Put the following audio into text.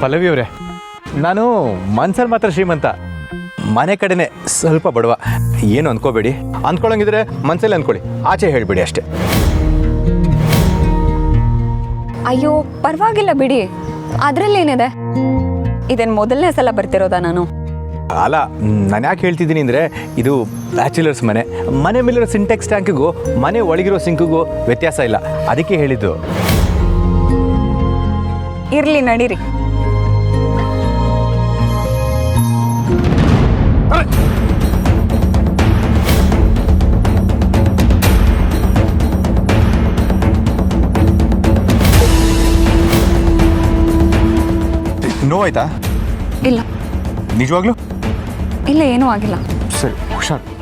ಪಲ್ಲವಿ ಅವರೇ ನಾನು ಮನ್ಸಲ್ಲಿ ಮಾತ್ರ ಶ್ರೀಮಂತ. ಮನೆ ಕಡೆನೆ ಸ್ವಲ್ಪ ಬಡವ. ಏನು ಅನ್ಕೋಬೇಡಿ. ಅಂದ್ಕೊಳಂಗಿದ್ರೆ ಮನ್ಸಲ್ಲಿ ಅನ್ಕೊಳ್ಳಿ. ಆಚೆ ಹೇಳಿಬಿಡಿ ಅಷ್ಟೇ. ಅಯ್ಯೋ ಪರವಾಗಿಲ್ಲ ಬಿಡಿ. ಅದ್ರಲ್ಲೇನಿದೆ ಇದೇನು ಮೊದಲನೇ ಸಲ ಬರ್ತಿರೋದಾ ನಾನು? ಅಲ್ಲ ನಾನು ಯಾಕೆ ಹೇಳ್ತಿದ್ದೀನಿ ಅಂದರೆ ಇದು ಬ್ಯಾಚುಲರ್ಸ್ ಮನೆ. ಮನೆ ಮೇಲಿರೋ ಸಿಂಟೆಕ್ಸ್ ಟ್ಯಾಂಕಿಗೂ ಮನೆ ಒಳಗಿರೋ ಸಿಂಕಿಗೂ ವ್ಯತ್ಯಾಸ ಇಲ್ಲ. ಅದಕ್ಕೆ ಹೇಳಿದ್ದು. ಇರಲಿ ನಡೀರಿ. ನೋವಾಯ್ತಾ ಇಲ್ಲ. ನಿಜವಾಗ್ಲೂ? ಇಲ್ಲ ಏನೂ ಆಗಿಲ್ಲ. ಸರಿ ಹುಷಾರು.